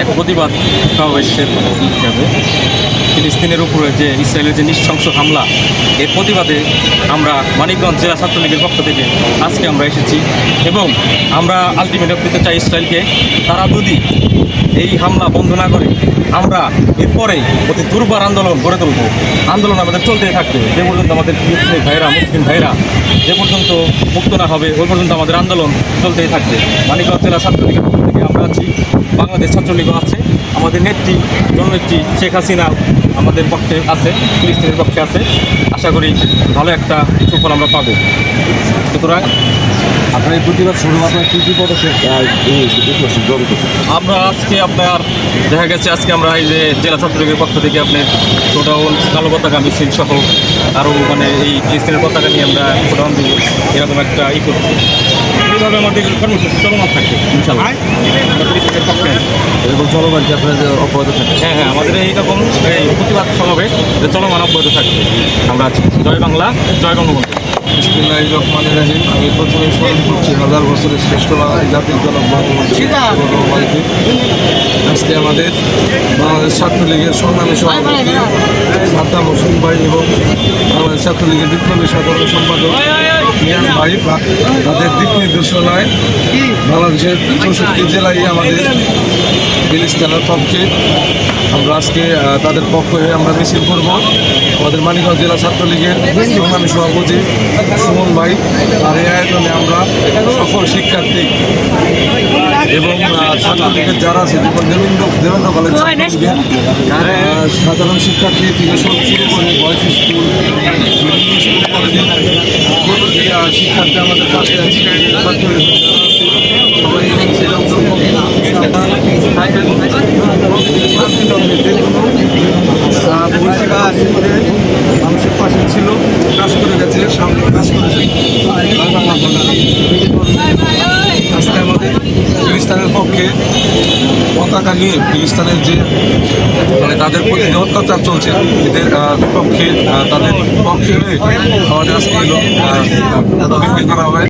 এক প্রতিবাদ সমাবেশের হিসাবে ফিলিস্তিনের উপরে যে ইসরায়েলের যে নৃশংস হামলা এর প্রতিবাদে আমরা মানিকগঞ্জ জেলা ছাত্রলীগের পক্ষ থেকে আজকে আমরা এসেছি এবং আমরা আলটিমেটাম দিতে চাই ইসরায়েলকে। তারা যদি এই হামলা বন্ধ না করে, আমরা এরপরেই অতি দুর্বার আন্দোলন গড়ে তুলব। আন্দোলন আমাদের চলতেই থাকবে। যে পর্যন্ত আমাদের মুসলিম ভাইরা মুসলিম ভাইরা যে পর্যন্ত মুক্ত না হবে, ওই পর্যন্ত আমাদের আন্দোলন চলতেই থাকবে। মানিকগঞ্জ জেলা ছাত্রলীগের পক্ষ থেকে আমরা আছি। বাংলাদেশ ছাত্রলীগও আছে। আমাদের নেত্রী, জননেত্রী শেখ হাসিনা আমাদের পক্ষে আছে ফিলিস্তিনের পক্ষে আছে। আশা করি ভালো একটা সুফল আমরা পাবো। সুতরাং আপনার এই প্রতিবাদ শুরু আপনার কী কী পদক্ষেপ গ্রহণ করছেন? আমরা আজকে আপনার দেখা গেছে আজকে আমরা এই যে জেলা ছাত্রলীগের পক্ষ থেকে আপনার টোটাল কালো পতাকা মিছিল সহ আরও মানে এই ফিলিস্তিনের পতাকা নিয়ে আমরা প্রোগ্রাম দিব এরকম একটা ই করছি। এইভাবে আমাদের কর্মসূচি চলমান থাকবে ইনশাল্লাহ আমরা ফিলিস্তিনের পক্ষে এরকম চলমান কি আপনার অব্যাহত থাকে হ্যাঁ হ্যাঁ আমাদের এইরকম এই প্রতিবাদ সমাবেশ চলমান অব্যাহত থাকবে। আমরা আছি। জয় বাংলা জয় বঙ্গবন্ধু। বিসমিল্লাহ রহমান রাহিম আমি প্রথমে স্মরণ করছি হাজার বছরের শ্রেষ্ঠ বাঙালি জাতির জনক বঙ্গবন্ধু আজকে আমাদের বাংলাদেশ ছাত্রলীগের সংগ্রামী সভাপতি সাদ্দাম হোসেন ভাই এবং বাংলাদেশ ছাত্রলীগের বিপ্লবী সাধারণ সম্পাদক মিয়ান ভাই তাদের দিক নির্দেশনায় বাংলাদেশের চৌষট্টি জেলায় আমাদের ফিলিস্তিনের পক্ষে আমরা আজকে তাদের পক্ষ হয়ে আমরা মিছিল করব। আমাদের মানিকগঞ্জ জেলা ছাত্রলীগের সংগ্রামী সভাপতি সুমন ভাই আর এই আয়োজনে আমরা সকল শিক্ষার্থী এবং ছাত্রলীগের যারা আছে যেমন দেবেন্দ্র দেবেন্দ্র কলেজ সাধারণ শিক্ষার্থী থেকে শুরু করে বয়স স্কুল শিক্ষার্থী আমাদের কাছে আছে আছে, সবাই এসেছে মানুষের পাশে ছিল কাজ করে গেছে সামনে কাজ করেছে আজকে আমাদের ফিলিস্তানের পক্ষে পতাকা নিয়ে ফিলিস্তানের যে মানে তাদের প্রতি যে অত্যাচার চলছে এদের আহ, বিপক্ষে তাদের পক্ষে হয়ে আমাদের আজকে এলো করা হয়।